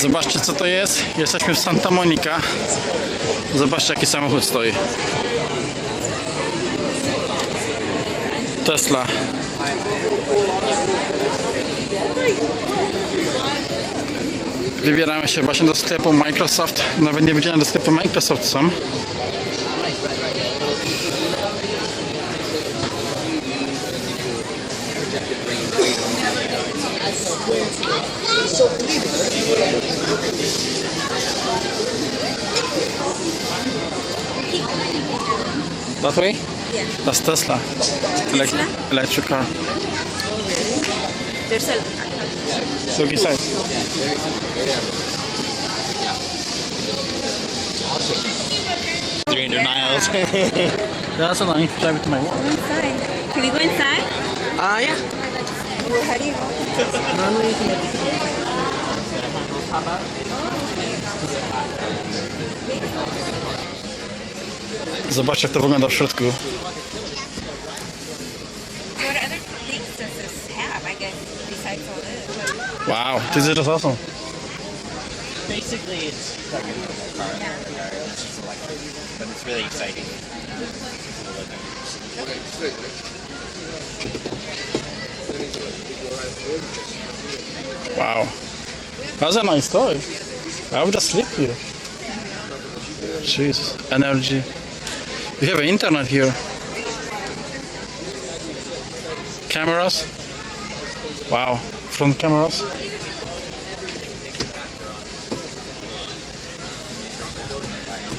Zobaczcie co to jest. Jesteśmy w Santa Monica. Zobaczcie jaki samochód stoi. Tesla. Wybieramy się właśnie do sklepu Microsoft. Nawet nie wiedziałem, do sklepu Microsoft są. That way? Yeah. That's Tesla. Elec- Tesla? electric car. There's a Look inside. 300 miles. That's a nice drive to my work. inside. Can we go inside? Uh, yeah. Well, how do you know? Zobaczcie jak to wygląda w środku. Wow, this is awesome. Basically, it's like a normal car. It's just electric, but it's really exciting. Wow. That's a nice toy. I would just sleep here. Jeez, energy. We have internet here. Cameras. Wow, front cameras.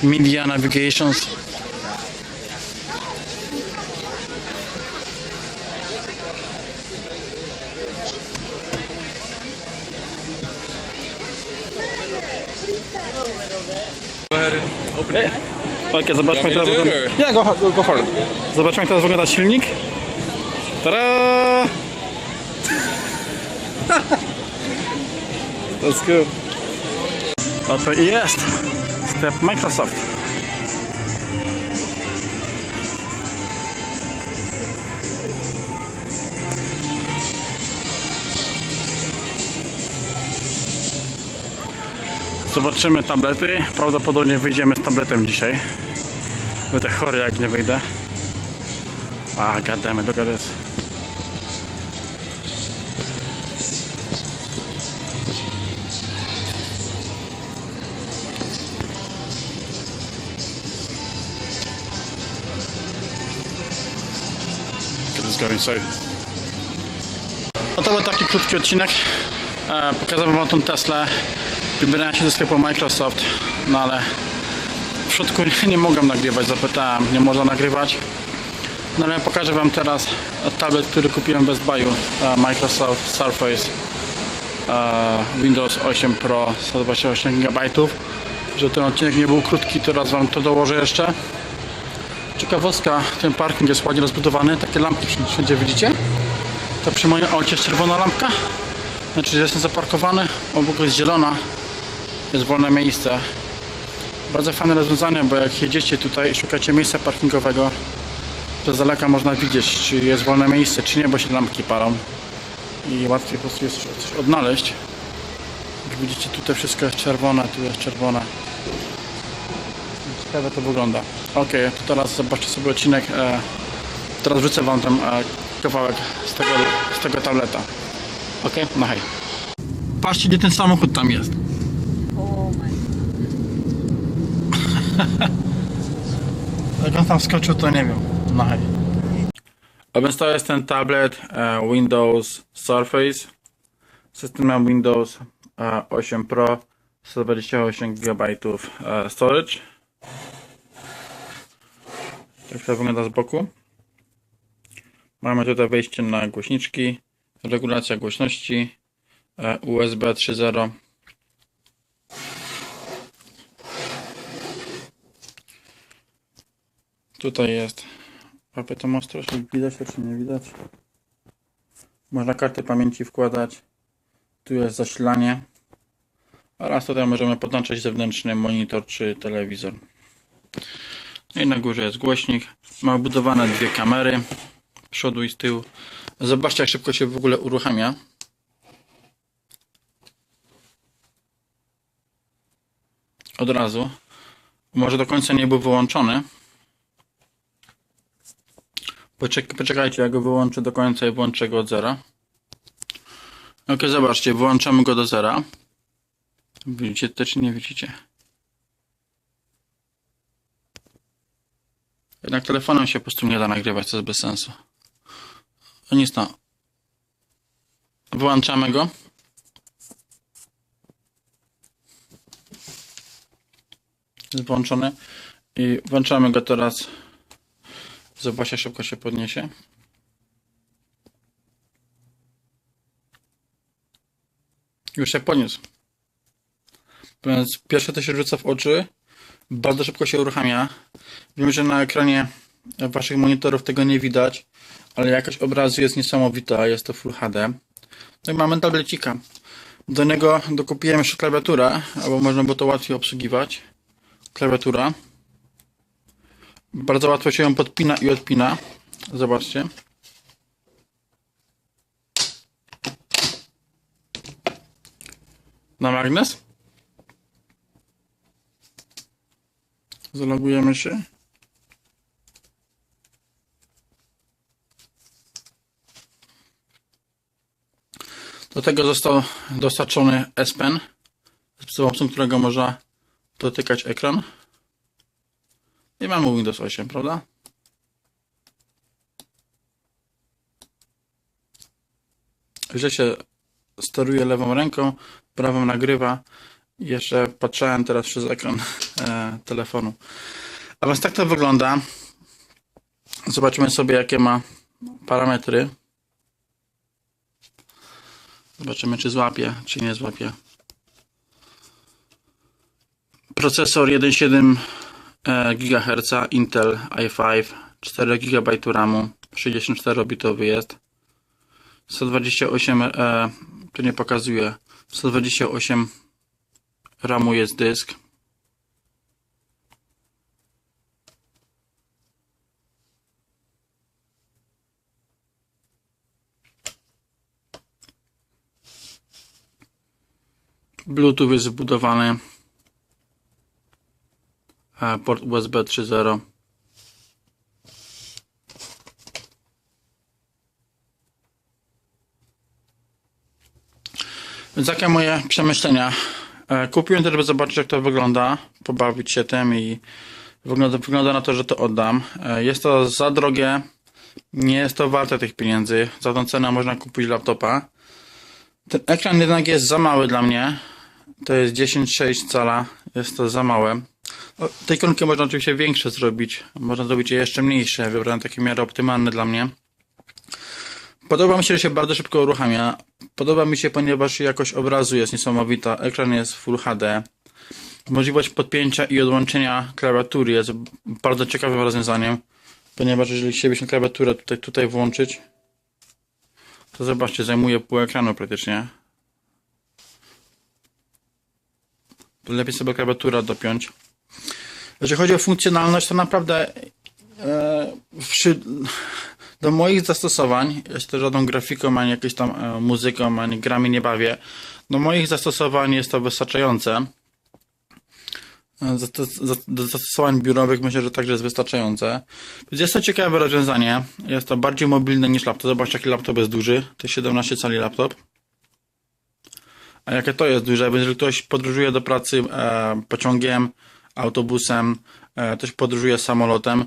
Media navigations. Okej, okay, zobaczmy teraz wygląda... Ja, go, go, go for it. Zobaczmy jak teraz wygląda silnik. Tada! That's good. Oto i jest sklep Microsoft. Zobaczymy tablety. Prawdopodobnie wyjdziemy z tabletem dzisiaj. Będę chory jak nie wyjdę. A, gadamy, this going so. No to był taki krótki odcinek. E, pokazałem wam tą Teslę. Wybierałem się do sklepu Microsoft, no ale w środku nie, mogłem nagrywać, zapytałem, nie można nagrywać. No ale pokażę wam teraz tablet, który kupiłem Best Buyu, e, Microsoft Surface e, Windows 8 Pro 128 GB. Że ten odcinek nie był krótki, teraz wam to dołożę jeszcze. Ciekawostka, ten parking jest ładnie rozbudowany, takie lampki wszędzie widzicie? To przy moim aucie jest czerwona lampka. Znaczy, że jestem zaparkowany, obok jest zielona, jest wolne miejsce. Bardzo fajne rozwiązanie, bo jak jedziecie tutaj i szukacie miejsca parkingowego, to z daleka można widzieć, czy jest wolne miejsce, czy nie, bo się lampki palą. I łatwiej po prostu jest coś odnaleźć. Jak widzicie, tutaj wszystko jest czerwone, tu jest czerwone. Ciekawe to wygląda. Ok, to teraz zobaczcie sobie odcinek. E, teraz wrzucę wam ten e, kawałek z tego, z tego tableta. Ok, no hej. Patrzcie, gdzie ten samochód tam jest. Jak on tam skoczył, to nie wiem. No hej. A więc to jest ten tablet e, Windows Surface. Systemem Windows e, 8 Pro 128 GB e, storage. Tak to wygląda z boku. Mamy tutaj wejście na głośniczki, regulacja głośności, e, USB 3.0. Tutaj jest. Papietom ostrość, widać to czy nie widać. Można kartę pamięci wkładać. Tu jest zasilanie. Oraz tutaj możemy podłączyć zewnętrzny monitor czy telewizor. No I na górze jest głośnik. Ma budowane dwie kamery. Przodu i z tyłu. Zobaczcie jak szybko się w ogóle uruchamia. od razu. Może do końca nie był wyłączony. Poczek poczekajcie, ja go wyłączę do końca i włączę go od zera. Ok, zobaczcie, wyłączamy go do zera. Widzicie to, czy nie widzicie? Jednak telefonem się po prostu nie da nagrywać, co jest bez sensu. No nic no. Wyłączamy go. Jest włączony. I włączamy go teraz. Zobaczcie, szybko się podniesie. Już się podniósł. Więc pierwsze to się rzuca w oczy. Bardzo szybko się uruchamia. Wiem, że na ekranie waszych monitorów tego nie widać, ale jakość obrazu jest niesamowita. Jest to Full HD. No i mamy tablecika. Do niego dokupiłem jeszcze klawiaturę, albo można było to łatwiej obsługiwać. Klawiatura. Bardzo łatwo się ją podpina i odpina. Zobaczcie. Na magnes. Zalogujemy się. Do tego został dostarczony S Pen, z pomocą którego można dotykać ekran. I mamy Windows 8, prawda? Że się steruje lewą ręką, prawą nagrywa. Jeszcze patrzałem teraz przez ekran e, telefonu. A więc tak to wygląda. Zobaczymy sobie, jakie ma parametry. Zobaczymy, czy złapie, czy nie złapie. Procesor 1,7 e, GHz Intel i5 4 GB RAMu 64-bitowy jest. 128 e, tu nie pokazuje. 128 RAMu jest dysk. Bluetooth jest wbudowany port USB 3.0 Więc jakie moje przemyślenia? E, Kupiłem to, żeby zobaczyć jak to wygląda, pobawić się tym i wygląda, wygląda na to, że to oddam. E, Jest to za drogie, nie jest to warte tych pieniędzy. Za tą cenę można kupić laptopa. Ten ekran jednak jest za mały dla mnie. To jest 10,6 cala, jest to za małe. O, Te ikonki można oczywiście większe zrobić, można zrobić je jeszcze mniejsze. Wybrałem takie w miarę optymalne dla mnie. Podoba mi się, że się bardzo szybko uruchamia. Podoba mi się, ponieważ jakość obrazu jest niesamowita. Ekran jest Full HD. Możliwość podpięcia i odłączenia klawiatury jest bardzo ciekawym rozwiązaniem, ponieważ jeżeli chcielibyśmy klawiaturę tutaj, tutaj włączyć, to zobaczcie, zajmuje pół ekranu praktycznie. Lepiej sobie klawiaturę dopiąć. Jeżeli chodzi o funkcjonalność, to naprawdę e, przy, do moich zastosowań, jest to żadną grafiką, ani jakąś tam e, muzyką, ani grami nie bawię. Do moich zastosowań jest to wystarczające. E, Do zastosowań biurowych myślę, że także jest wystarczające. Więc jest to ciekawe rozwiązanie. Jest to bardziej mobilne niż laptop. Zobaczcie, jaki laptop jest duży. To jest 17 cali laptop. A jakie to jest duże? Więc jeżeli ktoś podróżuje do pracy e, pociągiem, autobusem, e, ktoś podróżuje samolotem,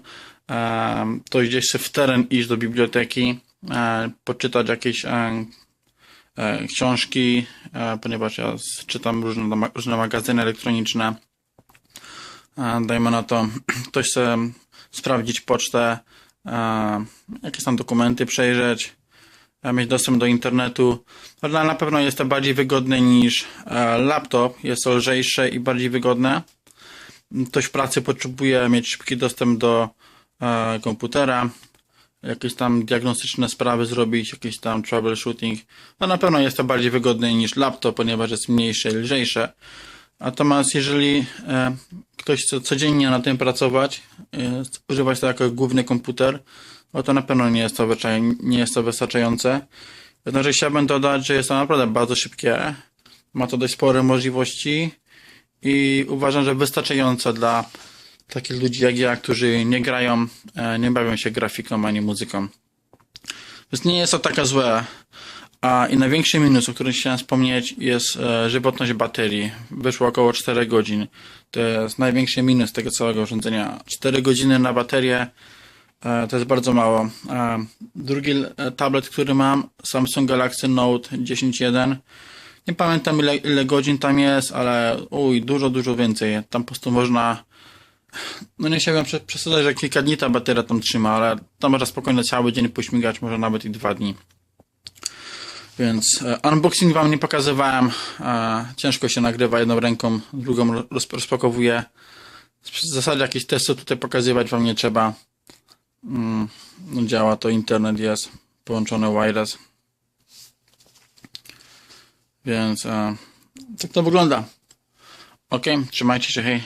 e, to gdzieś sobie w teren iść do biblioteki, e, poczytać jakieś książki, ponieważ ja czytam różne, różne magazyny elektroniczne. Dajmy na to, ktoś chce sprawdzić pocztę, jakieś tam dokumenty przejrzeć, mieć dostęp do internetu. Ale na pewno jest to bardziej wygodne niż laptop. Jest to lżejsze i bardziej wygodne. Ktoś w pracy potrzebuje mieć szybki dostęp do e, komputera, jakieś tam diagnostyczne sprawy zrobić, jakieś tam troubleshooting. No na pewno jest to bardziej wygodne niż laptop, ponieważ jest mniejsze i lżejsze. Natomiast jeżeli e, ktoś chce codziennie na tym pracować, e, używać to jako główny komputer, no to na pewno nie jest to, nie jest to wystarczające. Jednakże chciałbym dodać, że jest to naprawdę bardzo szybkie. Ma to dość spore możliwości i uważam, że wystarczająco dla takich ludzi jak ja, którzy nie grają, e, nie bawią się grafiką ani muzyką. Więc nie jest to taka złe. A i największy minus, o którym chciałem wspomnieć, jest e, żywotność baterii. Wyszło około 4 godzin. To jest największy minus tego całego urządzenia. 4 godziny na baterię e, to jest bardzo mało. Drugi tablet, który mam, Samsung Galaxy Note 10.1. Nie pamiętam ile, ile godzin tam jest, ale uj, dużo, dużo więcej. Tam po prostu można no nie chciałbym prze- przesadzać, że kilka dni ta bateria tam trzyma, ale tam można spokojnie cały dzień pośmigać, może nawet i dwa dni. Więc e, unboxing wam nie pokazywałem. E, ciężko się nagrywa jedną ręką, drugą roz, rozpakowuję. W zasadzie jakieś testy tutaj pokazywać wam nie trzeba. Mm, no działa to, internet jest połączony wireless. Więc e, tak to wygląda. Ok, trzymajcie się, hej.